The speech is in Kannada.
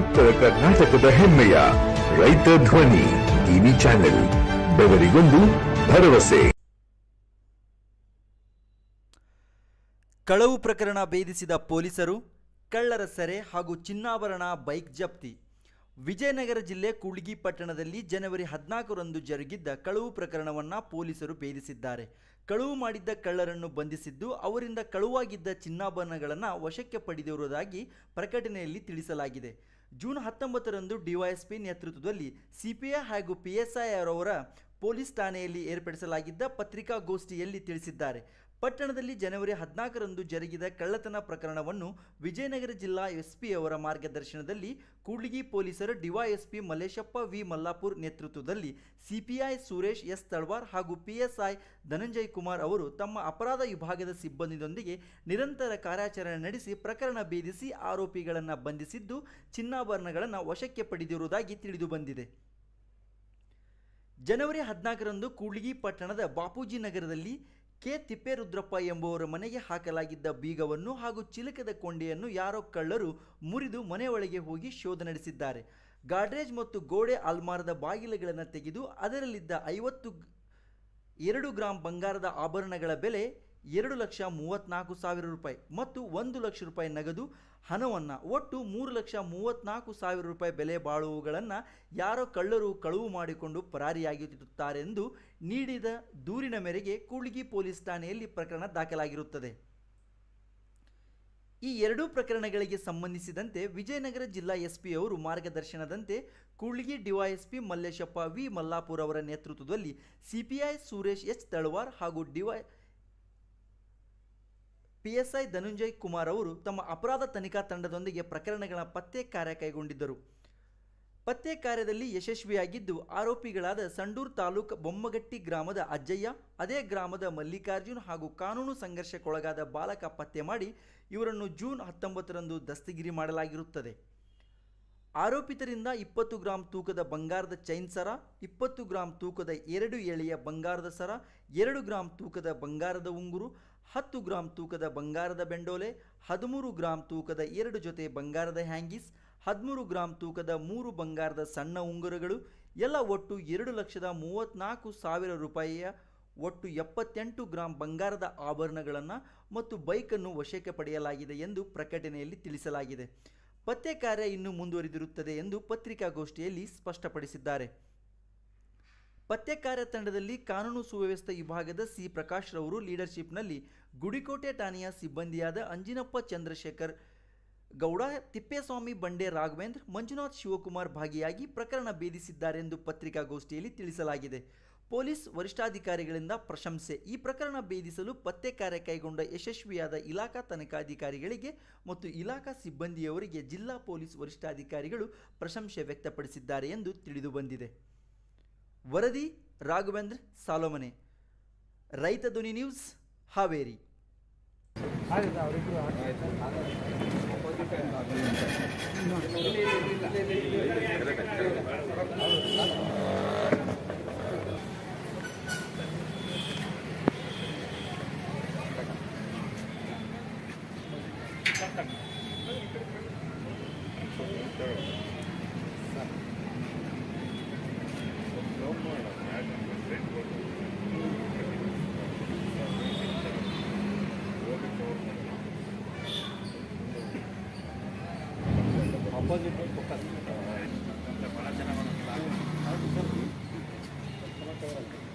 ಉತ್ತರ ಕರ್ನಾಟಕದ ಹೆಮ್ಮೆಯ ರೈತ ಧ್ವನಿ ಟಿವಿ ಚಾನೆಲ್, ಬೆವರಿಗೊಂದು ಭರವಸೆ. ಕಳವು ಪ್ರಕರಣ ಭೇದಿಸಿದ ಪೊಲೀಸರು, ಕಳ್ಳರ ಸೆರೆ ಹಾಗೂ ಚಿನ್ನಾಭರಣ ಬೈಕ್ ಜಪ್ತಿ. ವಿಜಯನಗರ ಜಿಲ್ಲೆ ಕುಳ್ಗಿ ಪಟ್ಟಣದಲ್ಲಿ ಜನವರಿ ಹದಿನಾಲ್ಕರಂದು ಜರುಗಿದ್ದ ಕಳವು ಪ್ರಕರಣವನ್ನು ಪೊಲೀಸರು ಭೇದಿಸಿದ್ದಾರೆ. ಕಳವು ಮಾಡಿದ್ದ ಕಳ್ಳರನ್ನು ಬಂಧಿಸಿದ್ದು ಅವರಿಂದ ಕಳುವಾಗಿದ್ದ ಚಿನ್ನಾಭರಣಗಳನ್ನು ವಶಕ್ಕೆ ಪಡೆದಿರುವುದಾಗಿ ಪ್ರಕಟಣೆಯಲ್ಲಿ ತಿಳಿಸಲಾಗಿದೆ. ಜೂನ್ ಹತ್ತೊಂಬತ್ತರಂದು ಡಿವೈಎಸ್ಪಿ ನೇತೃತ್ವದಲ್ಲಿ ಸಿಪಿಐ ಹಾಗೂ ಪಿಎಸ್ಐ ಅವರ ಪೊಲೀಸ್ ಠಾಣೆಯಲ್ಲಿ ಏರ್ಪಡಿಸಲಾಗಿದ್ದ ಪತ್ರಿಕಾಗೋಷ್ಠಿಯಲ್ಲಿ ತಿಳಿಸಿದ್ದಾರೆ. ಪಟ್ಟಣದಲ್ಲಿ ಜನವರಿ ಹದಿನಾಲ್ಕರಂದು ಜರುಗಿದ ಕಳ್ಳತನ ಪ್ರಕರಣವನ್ನು ವಿಜಯನಗರ ಜಿಲ್ಲಾ ಎಸ್ಪಿ ಅವರ ಮಾರ್ಗದರ್ಶನದಲ್ಲಿ ಕೂಡ್ಲಿಗಿ ಪೊಲೀಸರು ಡಿವೈಎಸ್ಪಿ ಮಲ್ಲೇಶಪ್ಪ ವಿ ಮಲ್ಲಾಪುರ್ ನೇತೃತ್ವದಲ್ಲಿ ಸಿಪಿಐ ಸುರೇಶ್ ಎಸ್ ತಳ್ವಾರ್ ಹಾಗೂ ಪಿಎಸ್ಐ ಧನಂಜಯ್ ಕುಮಾರ್ ಅವರು ತಮ್ಮ ಅಪರಾಧ ವಿಭಾಗದ ಸಿಬ್ಬಂದಿಯೊಂದಿಗೆ ನಿರಂತರ ಕಾರ್ಯಾಚರಣೆ ನಡೆಸಿ ಪ್ರಕರಣ ಭೇದಿಸಿ ಆರೋಪಿಗಳನ್ನು ಬಂಧಿಸಿದ್ದು ಚಿನ್ನಾಭರಣಗಳನ್ನು ವಶಕ್ಕೆ ಪಡೆದಿರುವುದಾಗಿ ತಿಳಿದುಬಂದಿದೆ ಜನವರಿ ಹದಿನಾಲ್ಕರಂದು ಕೂಡ್ಲಿಗಿ ಪಟ್ಟಣದ ಬಾಪೂಜಿ ನಗರದಲ್ಲಿ ಕೆ ತಿಪ್ಪೇರುದ್ರಪ್ಪ ಎಂಬುವರ ಮನೆಗೆ ಹಾಕಲಾಗಿದ್ದ ಬೀಗವನ್ನು ಹಾಗೂ ಚಿಲಕದ ಕೊಂಡಿಯನ್ನು ಯಾರೋ ಕಳ್ಳರು ಮುರಿದು ಮನೆಯೊಳಗೆ ಹೋಗಿ ಶೋಧ ನಡೆಸಿದ್ದಾರೆ. ಗಾಡ್ರೇಜ್ ಮತ್ತು ಗೋಡೆ ಅಲ್ಮಾರದ ಬಾಗಿಲುಗಳನ್ನು ತೆಗೆದು ಅದರಲ್ಲಿದ್ದ ಐವತ್ತು ಎರಡು ಗ್ರಾಂ ಬಂಗಾರದ ಆಭರಣಗಳ ಬೆಲೆ ಎರಡು ಲಕ್ಷ ಮೂವತ್ತ್ನಾಲ್ಕು ಸಾವಿರ ರೂಪಾಯಿ ಮತ್ತು ಒಂದು ಲಕ್ಷ ರೂಪಾಯಿ ನಗದು ಹಣವನ್ನು ಒಟ್ಟು ಮೂರು ಲಕ್ಷ ಮೂವತ್ತ್ನಾಲ್ಕು ಸಾವಿರ ರೂಪಾಯಿ ಬೆಲೆ ಬಾಳುವುಗಳನ್ನು ಯಾರೋ ಕಳ್ಳರು ಕಳುವು ಮಾಡಿಕೊಂಡು ಪರಾರಿಯಾಗಿರುತ್ತಾರೆಂದು ನೀಡಿದ ದೂರಿನ ಮೇರೆಗೆ ಕೂಡ್ಲಿಗಿ ಪೊಲೀಸ್ ಠಾಣೆಯಲ್ಲಿ ಪ್ರಕರಣ ದಾಖಲಾಗಿರುತ್ತದೆ. ಈ ಎರಡೂ ಪ್ರಕರಣಗಳಿಗೆ ಸಂಬಂಧಿಸಿದಂತೆ ವಿಜಯನಗರ ಜಿಲ್ಲಾ ಎಸ್ಪಿ ಅವರು ಮಾರ್ಗದರ್ಶನದಂತೆ ಕೂಡ್ಲಿಗಿ ಡಿವೈಎಸ್ಪಿ ಮಲ್ಲೇಶಪ್ಪ ವಿ ಮಲ್ಲಾಪುರ್ ಅವರ ನೇತೃತ್ವದಲ್ಲಿ ಸಿಪಿಐ ಸುರೇಶ್ ಎಚ್ ತಳವಾರ್ ಹಾಗೂ ಡಿವೈ ಪಿಎಸ್ಐ ಧನುಂಜಯ್ ಕುಮಾರ್ ಅವರು ತಮ್ಮ ಅಪರಾಧ ತನಿಖಾ ತಂಡದೊಂದಿಗೆ ಪ್ರಕರಣಗಳ ಪತ್ತೆ ಕಾರ್ಯ ಕೈಗೊಂಡಿದ್ದರು. ಪತ್ತೆ ಕಾರ್ಯದಲ್ಲಿ ಯಶಸ್ವಿಯಾಗಿದ್ದು ಆರೋಪಿಗಳಾದ ಸಂಡೂರ್ ತಾಲೂಕು ಬೊಮ್ಮಗಟ್ಟಿ ಗ್ರಾಮದ ಅಜ್ಜಯ್ಯ, ಅದೇ ಗ್ರಾಮದ ಮಲ್ಲಿಕಾರ್ಜುನ್ ಹಾಗೂ ಕಾನೂನು ಸಂಘರ್ಷಕ್ಕೊಳಗಾದ ಬಾಲಕ ಪತ್ತೆ ಮಾಡಿ ಇವರನ್ನು ಜೂನ್ ಹತ್ತೊಂಬತ್ತರಂದು ದಸ್ತಗಿರಿ ಮಾಡಲಾಗಿರುತ್ತದೆ. ಆರೋಪಿತರಿಂದ ಇಪ್ಪತ್ತು ಗ್ರಾಂ ತೂಕದ ಬಂಗಾರದ ಚೈನ್ ಸರ, ಇಪ್ಪತ್ತು ಗ್ರಾಂ ತೂಕದ ಎರಡು ಎಳೆಯ ಬಂಗಾರದ ಸರ, ಎರಡು ಗ್ರಾಂ ತೂಕದ ಬಂಗಾರದ ಉಂಗುರು ಹತ್ತು ಗ್ರಾಂ ತೂಕದ ಬಂಗಾರದ ಬೆಂಡೋಲೆ, ಹದಿಮೂರು ಗ್ರಾಂ ತೂಕದ ಎರಡು ಜೊತೆ ಬಂಗಾರದ ಹ್ಯಾಂಗೀಸ್, ಹದಿಮೂರು ಗ್ರಾಂ ತೂಕದ ಮೂರು ಬಂಗಾರದ ಸಣ್ಣ ಉಂಗುರಗಳು, ಎಲ್ಲ ಒಟ್ಟು ಎರಡು ಲಕ್ಷದ ಮೂವತ್ತ್ನಾಲ್ಕು ಸಾವಿರ ರೂಪಾಯಿಯ ಒಟ್ಟು ಎಪ್ಪತ್ತೆಂಟು ಗ್ರಾಂ ಬಂಗಾರದ ಆಭರಣಗಳನ್ನು ಮತ್ತು ಬೈಕನ್ನು ವಶಕ್ಕೆ ಪಡೆಯಲಾಗಿದೆ ಎಂದು ಪ್ರಕಟಣೆಯಲ್ಲಿ ತಿಳಿಸಲಾಗಿದೆ. ಪತ್ತೆ ಕಾರ್ಯ ಇನ್ನೂ ಮುಂದುವರಿದಿರುತ್ತದೆ ಎಂದು ಪತ್ರಿಕಾಗೋಷ್ಠಿಯಲ್ಲಿ ಸ್ಪಷ್ಟಪಡಿಸಿದ್ದಾರೆ. ಪತ್ತೆ ಕಾರ್ಯತಂಡದಲ್ಲಿ ಕಾನೂನು ಸುವ್ಯವಸ್ಥೆ ವಿಭಾಗದ ಸಿ ಪ್ರಕಾಶ್ ರವರು ಲೀಡರ್ಶಿಪ್ನಲ್ಲಿ ಗುಡಿಕೋಟೆ ಠಾಣೆಯ ಸಿಬ್ಬಂದಿಯಾದ ಅಂಜಿನಪ್ಪ ಚಂದ್ರಶೇಖರ್ ಗೌಡ, ತಿಪ್ಪೇಸ್ವಾಮಿ ಬಂಡೆ ರಾಘವೇಂದ್ರ, ಮಂಜುನಾಥ್ ಶಿವಕುಮಾರ್ ಭಾಗಿಯಾಗಿ ಪ್ರಕರಣ ಭೇದಿಸಿದ್ದಾರೆಂದು ಪತ್ರಿಕಾಗೋಷ್ಠಿಯಲ್ಲಿ ತಿಳಿಸಲಾಗಿದೆ. ಪೊಲೀಸ್ ವರಿಷ್ಠಾಧಿಕಾರಿಗಳಿಂದ ಪ್ರಶಂಸೆ. ಈ ಪ್ರಕರಣ ಭೇದಿಸಲು ಪತ್ತೆ ಕಾರ್ಯ ಕೈಗೊಂಡ ಯಶಸ್ವಿಯಾದ ಇಲಾಖಾ ತನಿಖಾಧಿಕಾರಿಗಳಿಗೆ ಮತ್ತು ಇಲಾಖಾ ಸಿಬ್ಬಂದಿಯವರಿಗೆ ಜಿಲ್ಲಾ ಪೊಲೀಸ್ ವರಿಷ್ಠಾಧಿಕಾರಿಗಳು ಪ್ರಶಂಸೆ ವ್ಯಕ್ತಪಡಿಸಿದ್ದಾರೆ ಎಂದು ತಿಳಿದು ಬಂದಿದೆ. ವರದಿ ರಾಘವೇಂದ್ರ ಸಾಲೋಮನೆ. ರೈತ ಧ್ವನಿ ನ್ಯೂಸ್ ಹಾವೇರಿ. Opposite Gracias.